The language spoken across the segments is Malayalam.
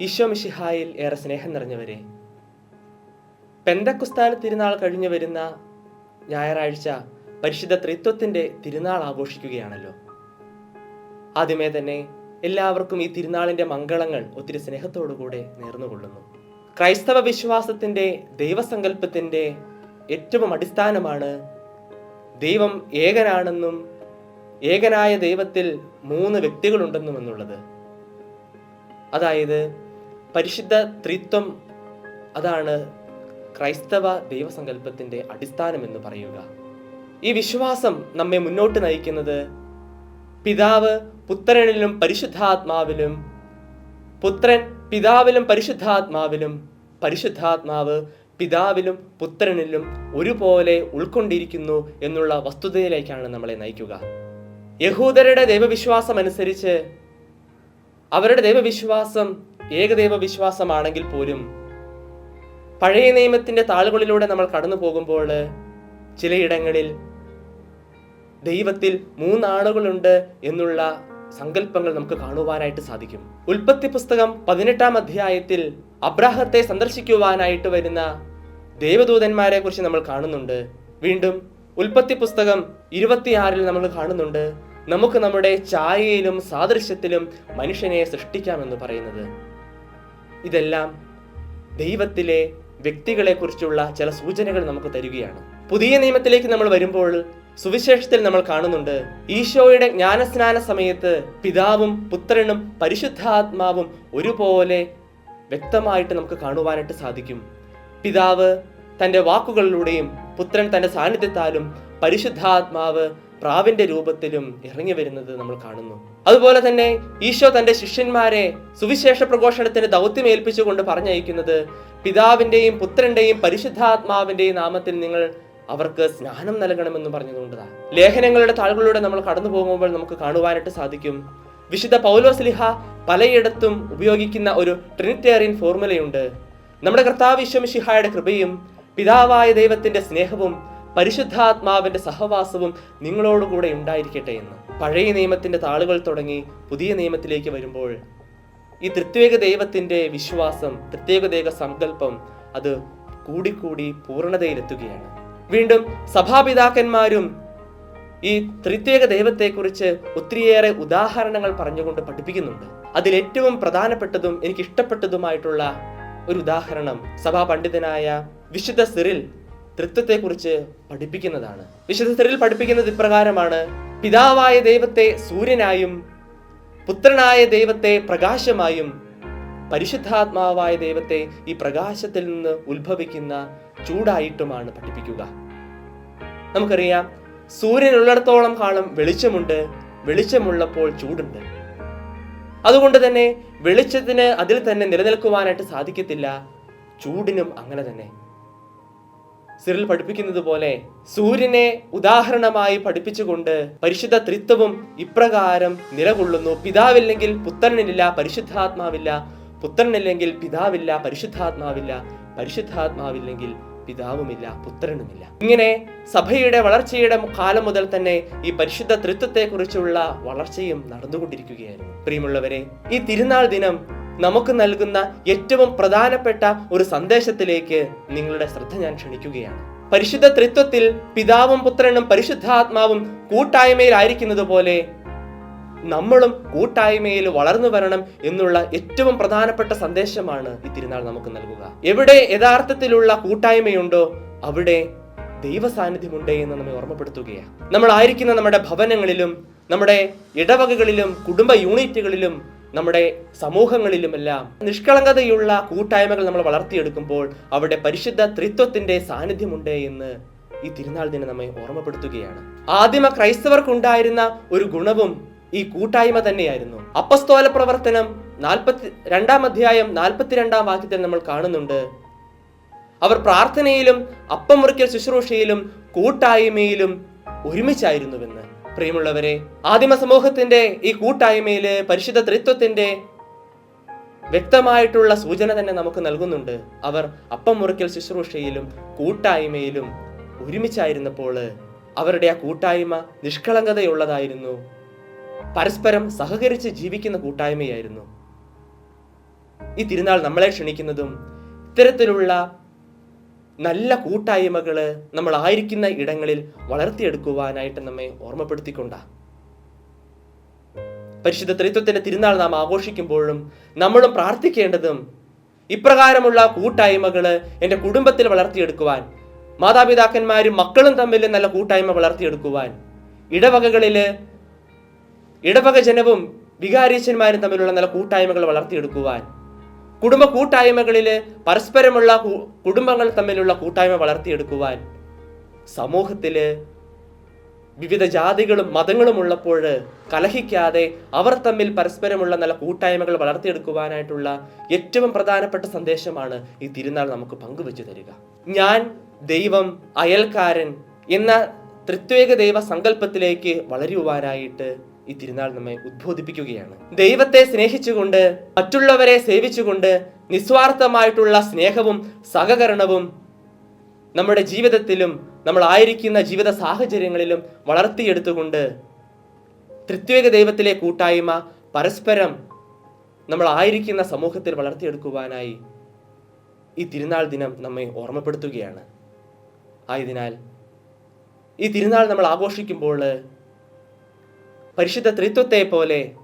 ഈശോ മിഷിഹായിൽ ഏറെ സ്നേഹം നിറഞ്ഞവരെ. പെന്തക്കുസ്ഥാന തിരുനാൾ കഴിഞ്ഞു വരുന്ന ഞായറാഴ്ച പരിശുദ്ധ ത്രിത്വത്തിന്റെ തിരുനാൾ ആഘോഷിക്കുകയാണല്ലോ. ആദ്യമേ തന്നെ എല്ലാവർക്കും ഈ തിരുനാളിന്റെ മംഗളങ്ങൾ ഒത്തിരി സ്നേഹത്തോടുകൂടെ നേർന്നുകൊള്ളുന്നു. ക്രൈസ്തവ വിശ്വാസത്തിന്റെ ദൈവസങ്കല്പത്തിന്റെ ഏറ്റവും അടിസ്ഥാനമാണ് ദൈവം ഏകനാണെന്നും ഏകനായ ദൈവത്തിൽ മൂന്ന് വ്യക്തികളുണ്ടെന്നും എന്നുള്ളത്. അതായത് പരിശുദ്ധ ത്രിത്വം അതാണ് ക്രൈസ്തവ ദൈവസങ്കല്പത്തിന്റെ അടിസ്ഥാനം എന്ന് പറയുക. ഈ വിശ്വാസം നമ്മെ മുന്നോട്ട് നയിക്കുന്നത് പിതാവ് പുത്രനിലും പരിശുദ്ധാത്മാവിലും പുത്രൻ പിതാവിലും പരിശുദ്ധാത്മാവിലും പരിശുദ്ധാത്മാവ് പിതാവിലും പുത്രനിലും ഒരുപോലെ ഉൾക്കൊണ്ടിരിക്കുന്നു എന്നുള്ള വസ്തുതയിലേക്കാണ് നമ്മളെ നയിക്കുക. യഹൂദരുടെ ദൈവവിശ്വാസം അനുസരിച്ച് അവരുടെ ദൈവവിശ്വാസം ഏകദൈവ വിശ്വാസമാണെങ്കിൽ പോലും പഴയ നിയമത്തിന്റെ താളുകളിലൂടെ നമ്മൾ കടന്നു പോകുമ്പോൾ ചിലയിടങ്ങളിൽ ദൈവത്തിൽ മൂന്നാളുകളുണ്ട് എന്നുള്ള സങ്കല്പങ്ങൾ നമുക്ക് കാണുവാനായിട്ട് സാധിക്കും. ഉൽപ്പത്തി പുസ്തകം പതിനെട്ടാം അധ്യായത്തിൽ അബ്രാഹത്തെ സന്ദർശിക്കുവാനായിട്ട് വരുന്ന ദേവദൂതന്മാരെ കുറിച്ച് നമ്മൾ കാണുന്നുണ്ട്. വീണ്ടും ഉൽപ്പത്തി പുസ്തകം ഇരുപത്തിയാറിൽ നമ്മൾ കാണുന്നുണ്ട്. നമുക്ക് നമ്മുടെ ഛായയിലും സാദൃശ്യത്തിലും മനുഷ്യനെ സൃഷ്ടിക്കാമെന്ന് പറയുന്നത്. ഇതെല്ലാം ദൈവത്തിലെ വ്യക്തികളെ കുറിച്ചുള്ള ചില സൂചനകൾ നമുക്ക് തരികയാണ്. പുതിയ നിയമത്തിലേക്ക് നമ്മൾ വരുമ്പോൾ സുവിശേഷത്തിൽ നമ്മൾ കാണുന്നുണ്ട് ഈശോയുടെ ജ്ഞാനസ്നാന സമയത്ത് പിതാവും പുത്രനും പരിശുദ്ധാത്മാവും ഒരുപോലെ വ്യക്തമായിട്ട് നമുക്ക് കാണുവാനായിട്ട് സാധിക്കും. പിതാവ് തന്റെ വാക്കുകളിലൂടെയും പുത്രൻ തന്റെ സാന്നിധ്യത്താലും പരിശുദ്ധാത്മാവ് പ്രാവിന്റെ രൂപത്തിലും ഇറങ്ങി വരുന്നത് നമ്മൾ കാണുന്നു. അതുപോലെ തന്നെ ഈശോ തന്റെ ശിഷ്യന്മാരെ സുവിശേഷ പ്രഘോഷണത്തിന് ദൗത്യം ഏൽപ്പിച്ചുകൊണ്ട് പറഞ്ഞയക്കുന്നത് പിതാവിന്റെയും പുത്രന്റെയും പരിശുദ്ധാത്മാവിന്റെയും നാമത്തിൽ നിങ്ങൾ അവർക്ക് സ്നാനം നൽകണമെന്ന് പറഞ്ഞുകൊണ്ടതാണ് ലേഖനങ്ങളുടെ താളുകളിലൂടെ നമ്മൾ കടന്നു പോകുമ്പോൾ നമുക്ക് കാണുവാനായിട്ട് സാധിക്കും. വിശുദ്ധ പൗലോസ്ലിഹ പലയിടത്തും ഉപയോഗിക്കുന്ന ഒരു ട്രിനിറ്റേറിയൻ ഫോർമുലയുണ്ട്. നമ്മുടെ കർത്താവ് ഈശ്വമിഷിഹായുടെ കൃപയും പിതാവായ ദൈവത്തിന്റെ സ്നേഹവും പരിശുദ്ധാത്മാവിന്റെ സഹവാസവും നിങ്ങളോടുകൂടെ ഉണ്ടായിരിക്കട്ടെ എന്ന്. പഴയ നിയമത്തിന്റെ താളുകൾ തുടങ്ങി പുതിയ നിയമത്തിലേക്ക് വരുമ്പോൾ ഈ തൃത്വേക ദൈവത്തിന്റെ വിശ്വാസം തൃത്വേക ദൈവ സങ്കല്പം അത് കൂടിക്കൂടി പൂർണതയിലെത്തുകയാണ്. വീണ്ടും സഭാപിതാക്കന്മാരും ഈ ത്രിത്വേക ദൈവത്തെക്കുറിച്ച് ഒത്തിരിയേറെ ഉദാഹരണങ്ങൾ പറഞ്ഞുകൊണ്ട് പഠിപ്പിക്കുന്നുണ്ട്. അതിൽ ഏറ്റവും പ്രധാനപ്പെട്ടതും എനിക്ക് ഇഷ്ടപ്പെട്ടതുമായിട്ടുള്ള ഒരു ഉദാഹരണം സഭാ പണ്ഡിതനായ വിശുദ്ധ സിറിൽ തൃത്വത്തെക്കുറിച്ച് പഠിപ്പിക്കുന്നതാണ്. വിശുദ്ധ സിറിൽ പഠിപ്പിക്കുന്നത് ഇപ്രകാരമാണ് പിതാവായ ദൈവത്തെ സൂര്യനായും പുത്രനായ ദൈവത്തെ പ്രകാശമായും പരിശുദ്ധാത്മാവായ ദൈവത്തെ ഈ പ്രകാശത്തിൽ നിന്ന് ഉത്ഭവിക്കുന്ന ചൂടായിട്ടുമാണ് പഠിപ്പിക്കുക. നമുക്കറിയാം സൂര്യൻ ഉള്ളിടത്തോളം കാലം വെളിച്ചമുണ്ട് വെളിച്ചമുള്ളപ്പോൾ ചൂടുണ്ട്. അതുകൊണ്ട് തന്നെ വെളിച്ചത്തിന് അതിൽ തന്നെ നിലനിൽക്കുവാനായിട്ട് സാധിക്കത്തില്ല ചൂടിനും അങ്ങനെ തന്നെ. സിറിൽ പഠിപ്പിക്കുന്നത് പോലെ സൂര്യനെ ഉദാഹരണമായി പഠിപ്പിച്ചുകൊണ്ട് പരിശുദ്ധ ത്രിത്വവും ഇപ്രകാരം നിലകൊള്ളുന്നു. പിതാവില്ലെങ്കിൽ പുത്രനില്ല പരിശുദ്ധാത്മാവില്ല. പുത്രനില്ലെങ്കിൽ പിതാവില്ല പരിശുദ്ധാത്മാവില്ല. പരിശുദ്ധാത്മാവില്ലെങ്കിൽ പിതാവുമില്ല പുത്രനുമില്ല. ഇങ്ങനെ സഭയുടെ വളർച്ചയുടെ കാലം മുതൽ തന്നെ ഈ പരിശുദ്ധ ത്രിത്വത്തെക്കുറിച്ചുള്ള വളർച്ചയും നടന്നുകൊണ്ടിരിക്കുകയായിരുന്നു. പ്രിയമുള്ളവരെ ഈ തിരുനാൾ ദിനം നമുക്ക് നൽകുന്ന ഏറ്റവും പ്രധാനപ്പെട്ട ഒരു സന്ദേശത്തിലേക്ക് നിങ്ങളുടെ ശ്രദ്ധ ഞാൻ ക്ഷണിക്കുകയാണ്. പരിശുദ്ധ ത്രിത്വത്തിൽ പിതാവും പുത്രനും പരിശുദ്ധാത്മാവും കൂട്ടായ്മയിലായിരിക്കുന്നത് പോലെ നമ്മളും കൂട്ടായ്മയിൽ വളർന്നു വരണം എന്നുള്ള ഏറ്റവും പ്രധാനപ്പെട്ട സന്ദേശമാണ് ഈ തിരുനാൾ നമുക്ക് നൽകുക. എവിടെ യഥാർത്ഥത്തിലുള്ള കൂട്ടായ്മയുണ്ടോ അവിടെ ദൈവ സാന്നിധ്യമുണ്ട് എന്ന് നമ്മെ ഓർമ്മപ്പെടുത്തുകയാണ്. നമ്മൾ ആയിരിക്കുന്ന നമ്മുടെ ഭവനങ്ങളിലും നമ്മുടെ ഇടവകകളിലും കുടുംബ യൂണിറ്റുകളിലും നമ്മുടെ സമൂഹങ്ങളിലുമെല്ലാം നിഷ്കളങ്കതയുള്ള കൂട്ടായ്മകൾ നമ്മൾ വളർത്തിയെടുക്കുമ്പോൾ അവിടെ പരിശുദ്ധ ത്രിത്വത്തിന്റെ സാന്നിധ്യമുണ്ട് എന്ന് ഈ തിരുനാൾ ദിനം നമ്മെ ഓർമ്മപ്പെടുത്തുകയാണ്. ആദിമ ക്രൈസ്തവർക്കുണ്ടായിരുന്ന ഒരു ഗുണവും ഈ കൂട്ടായ്മ തന്നെയായിരുന്നു. അപ്പസ്തോല പ്രവർത്തനം നാൽപ്പത്തി രണ്ടാം അധ്യായം നാൽപ്പത്തിരണ്ടാം വാക്യത്തിൽ നമ്മൾ കാണുന്നുണ്ട്. അവർ പ്രാർത്ഥനയിലും അപ്പം മുറിക്കൽ ശുശ്രൂഷയിലും കൂട്ടായ്മയിലും ഒരുമിച്ചായിരുന്നുവെന്ന്. പ്രിയമുള്ളവരെ ആദിമ സമൂഹത്തിന്റെ ഈ കൂട്ടായ്മയിൽ പരിശുദ്ധ ത്രിത്വത്തിന്റെ വ്യക്തമായിട്ടുള്ള സൂചന തന്നെ നമുക്ക് നൽകുന്നുണ്ട്. അവർ അപ്പം മുറിക്കൽ ശുശ്രൂഷയിലും കൂട്ടായ്മയിലും ഒരുമിച്ചായിരുന്നപ്പോൾ അവരുടെ ആ കൂട്ടായ്മ നിഷ്കളങ്കതയുള്ളതായിരുന്നു. പരസ്പരം സഹകരിച്ച് ജീവിക്കുന്ന കൂട്ടായ്മയായിരുന്നു. ഈ തിരുനാൾ നമ്മളെ ക്ഷണിക്കുന്നതും ഇത്തരത്തിലുള്ള നല്ല കൂട്ടായ്മകൾ നമ്മളായിരിക്കുന്ന ഇടങ്ങളിൽ വളർത്തിയെടുക്കുവാനായിട്ട് നമ്മെ ഓർമ്മപ്പെടുത്തിക്കൊണ്ട. പരിശുദ്ധ ത്രിത്വത്തിന്റെ തിരുനാൾ നാം ആഘോഷിക്കുമ്പോഴും നമ്മളും പ്രാർത്ഥിക്കേണ്ടതും ഇപ്രകാരമുള്ള കൂട്ടായ്മകൾ എന്റെ കുടുംബത്തിൽ വളർത്തിയെടുക്കുവാൻ മാതാപിതാക്കന്മാരും മക്കളും തമ്മിൽ നല്ല കൂട്ടായ്മ വളർത്തിയെടുക്കുവാൻ ഇടവകകളിൽ ഇടവക ജനവും വികാരീശന്മാരും തമ്മിലുള്ള നല്ല കൂട്ടായ്മകൾ വളർത്തിയെടുക്കുവാൻ കുടുംബ കൂട്ടായ്മകളിൽ പരസ്പരമുള്ള കുടുംബങ്ങൾ തമ്മിലുള്ള കൂട്ടായ്മ വളർത്തിയെടുക്കുവാൻ സമൂഹത്തിൽ വിവിധ ജാതികളും മതങ്ങളും ഉള്ളപ്പോൾ കലഹിക്കാതെ അവർ തമ്മിൽ പരസ്പരമുള്ള നല്ല കൂട്ടായ്മകൾ വളർത്തിയെടുക്കുവാനായിട്ടുള്ള ഏറ്റവും പ്രധാനപ്പെട്ട സന്ദേശമാണ് ഈ തിരുനാൾ നമുക്ക് പങ്കുവെച്ചു തരിക. ഞാൻ ദൈവം അയൽക്കാരൻ എന്ന ത്രിത്വേക ദൈവ സങ്കല്പത്തിലേക്ക് വളരുവാനായിട്ട് ഈ തിരുനാൾ നമ്മെ ഉദ്ബോധിപ്പിക്കുകയാണ്. ദൈവത്തെ സ്നേഹിച്ചുകൊണ്ട് മറ്റുള്ളവരെ സേവിച്ചുകൊണ്ട് നിസ്വാർത്ഥമായിട്ടുള്ള സ്നേഹവും സഹകരണവും നമ്മുടെ ജീവിതത്തിലും നമ്മൾ ആയിരിക്കുന്ന ജീവിത സാഹചര്യങ്ങളിലും വളർത്തിയെടുത്തുകൊണ്ട് തൃത്വേക ദൈവത്തിലെ കൂട്ടായ്മ പരസ്പരം നമ്മൾ ആയിരിക്കുന്ന സമൂഹത്തിൽ വളർത്തിയെടുക്കുവാനായി ഈ തിരുനാൾ ദിനം നമ്മെ ഓർമ്മപ്പെടുത്തുകയാണ്. ആയതിനാൽ ഈ തിരുനാൾ നമ്മൾ ആഘോഷിക്കുമ്പോൾ പരിശുദ്ധ ത്രിത്വത്തെ പോലെ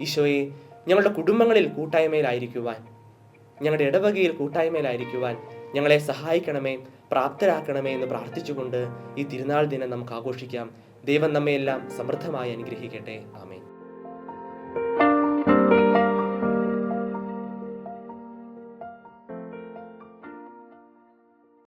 ഈശോയെ ഞങ്ങളുടെ കുടുംബങ്ങളിൽ കൂട്ടായ്മയിലായിരിക്കുവാൻ ഞങ്ങളുടെ ഇടവകയിൽ കൂട്ടായ്മയിലായിരിക്കുവാൻ ഞങ്ങളെ സഹായിക്കണമേ പ്രാപ്തരാക്കണമേ എന്ന് പ്രാർത്ഥിച്ചുകൊണ്ട് ഈ തിരുനാൾ ദിനം നമുക്ക് ആഘോഷിക്കാം. ദൈവം നമ്മയെല്ലാം സമൃദ്ധമായി അനുഗ്രഹിക്കട്ടെ. ആമേൻ.